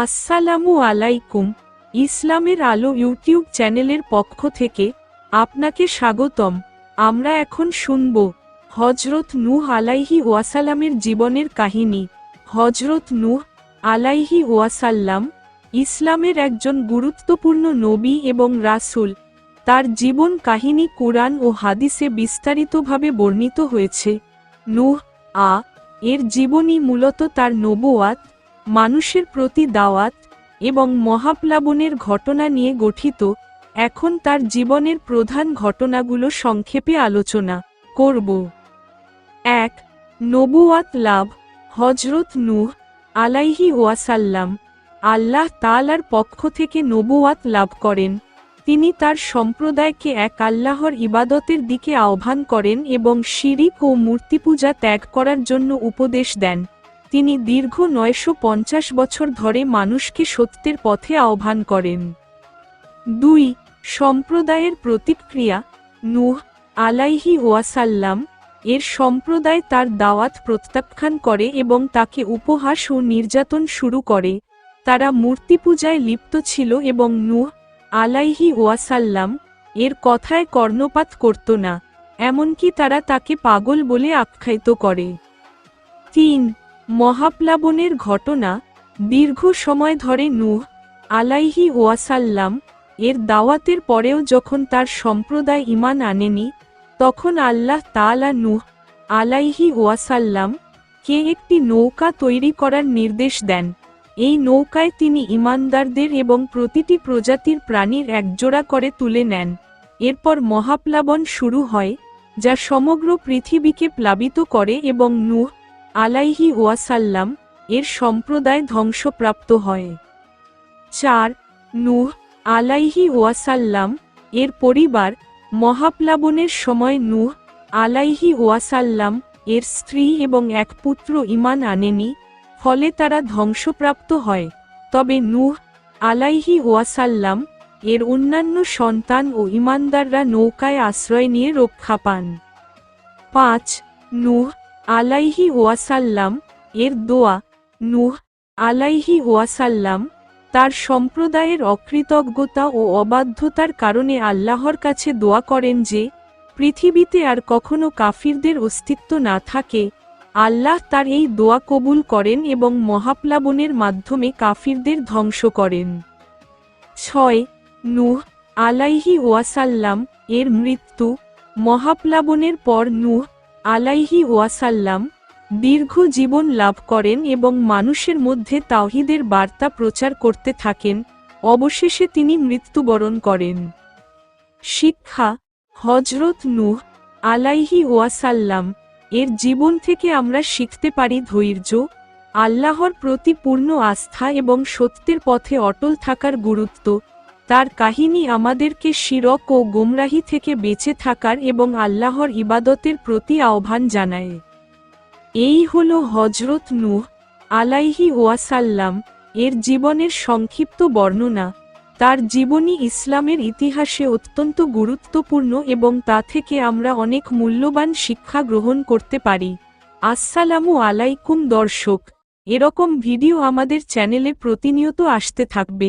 আসসালামু আলাইকুম, ইসলামের আলো ইউটিউব চ্যানেলের পক্ষ থেকে আপনাকে স্বাগতম। আমরা এখন শুনব হজরত নূহ আলাইহি ওয়াসাল্লামের জীবনের কাহিনী। হজরত নূহ আলাইহি ওয়াসাল্লাম ইসলামের একজন গুরুত্বপূর্ণ নবী এবং রাসূল। তার জীবন কাহিনী কোরআন ও হাদিসে বিস্তারিতভাবে বর্ণিত হয়েছে। নূহ আ এর জীবনী মূলত তার নবুয়াত মানুষের প্রতি দাওয়াত এবং মহাপ্লাবনের ঘটনা নিয়ে গঠিত এখন তার জীবনের প্রধান ঘটনাগুলো সংক্ষেপে আলোচনা করব। এক নবুয়াত লাভ হজরত নূহ আলাইহি ওয়াসাল্লাম। আল্লাহ তালার পক্ষ থেকে নবুয়াত লাভ করেন। তিনি তার সম্প্রদায়কে এক আল্লাহর ইবাদতের দিকে আহ্বান করেন এবং শিরিক ও মূর্তিপূজা ত্যাগ করার জন্য উপদেশ দেন। তিনি দীর্ঘ নয়শো পঞ্চাশ বছর ধরে মানুষকে সত্যের পথে আহ্বান করেন। দুই, সম্প্রদায়ের প্রতিক্রিয়া। নূহ আলাইহি ওয়াসাল্লাম এর সম্প্রদায় তার দাওয়াত প্রত্যাখ্যান করে এবং তাকে উপহাস ও নির্যাতন শুরু করে। তারা মূর্তি পূজায় লিপ্ত ছিল এবং নুহ আলাইহি ওয়াসাল্লাম এর কথায় কর্ণপাত করত না, এমনকি তারা তাকে পাগল বলে আখ্যায়িত করে। তিন মহাপ্লাবনের ঘটনা দীর্ঘ সময় ধরে নূহ আলাইহি ওয়াসাল্লাম এর দাওয়াতের পরেও যখন তার সম্প্রদায় ইমান আনেনি, তখন আল্লাহ তাআলা নূহ আলাইহি ওয়াসাল্লাম কে একটি নৌকা তৈরি করার নির্দেশ দেন। এই নৌকায় তিনি ইমানদারদের এবং প্রতিটি প্রজাতির প্রাণীর একজোড়া করে তুলে নেন। এরপর মহাপ্লাবন শুরু হয়, যা সমগ্র পৃথিবীকে প্লাবিত করে এবং নূহ আলাইহি ওয়াসাল্লাম, এর সম্প্রদায় ধ্বংসপ্রাপ্ত হয়। চার, নূহ, আলাইহি ওয়াসাল্লাম, এর পরিবার, মহাপ্লাবনের সময় নূহ, আলাইহি ওয়াসাল্লাম, এর স্ত্রী এবং এক পুত্র ইমান আনেনি, ফলে তারা ধ্বংসপ্রাপ্ত হয়। তবে নূহ, আলাইহি ওয়াসাল্লাম, এর অন্যান্য সন্তান ও ইমানদাররা নৌকায় আশ্রয় নিয়ে রক্ষা পান। পাঁচ, নূহ আলাইহি ওয়াসাল্লাম এর দোয়া, নুহ আলাইহি ওয়াসাল্লাম, তার সম্প্রদায়ের অকৃতজ্ঞতা ও অবাধ্যতার কারণে আল্লাহর কাছে দোয়া করেন যে, পৃথিবীতে আর কখনো কাফিরদের অস্তিত্ব না থাকে। আল্লাহ তার এই দোয়া কবুল করেন এবং মহাপ্লাবনের মাধ্যমে কাফিরদের ধ্বংস করেন। ছয়, নূহ আলাইহি ওয়াসাল্লাম এর মৃত্যু, মহাপ্লাবনের পর নূহ আলাইহি ওয়াসাল্লাম দীর্ঘ জীবন লাভ করেন এবং মানুষের মধ্যে তাওহিদের বার্তা প্রচার করতে থাকেন, অবশেষে তিনি মৃত্যুবরণ করেন। শিক্ষা হজরত নূহ আলাইহি ওয়াসাল্লাম, এর জীবন থেকে আমরা শিখতে পারি ধৈর্য, আল্লাহর প্রতি পূর্ণ আস্থা এবং সত্যের পথে অটল থাকার গুরুত্ব তার কাহিনী আমাদেরকে শিরক ও গোমরাহি থেকে বেঁচে থাকার এবং আল্লাহর ইবাদতের প্রতি আহ্বান জানায়। এই হল হজরত নূহ আলাইহি ওয়াসাল্লাম, এর জীবনের সংক্ষিপ্ত বর্ণনা। তার জীবনী ইসলামের ইতিহাসে অত্যন্ত গুরুত্বপূর্ণ এবং তা থেকে আমরা অনেক মূল্যবান শিক্ষা গ্রহণ করতে পারি। আসসালামু আলাইকুম দর্শক, এরকম ভিডিও আমাদের চ্যানেলে প্রতিনিয়ত আসতে থাকবে।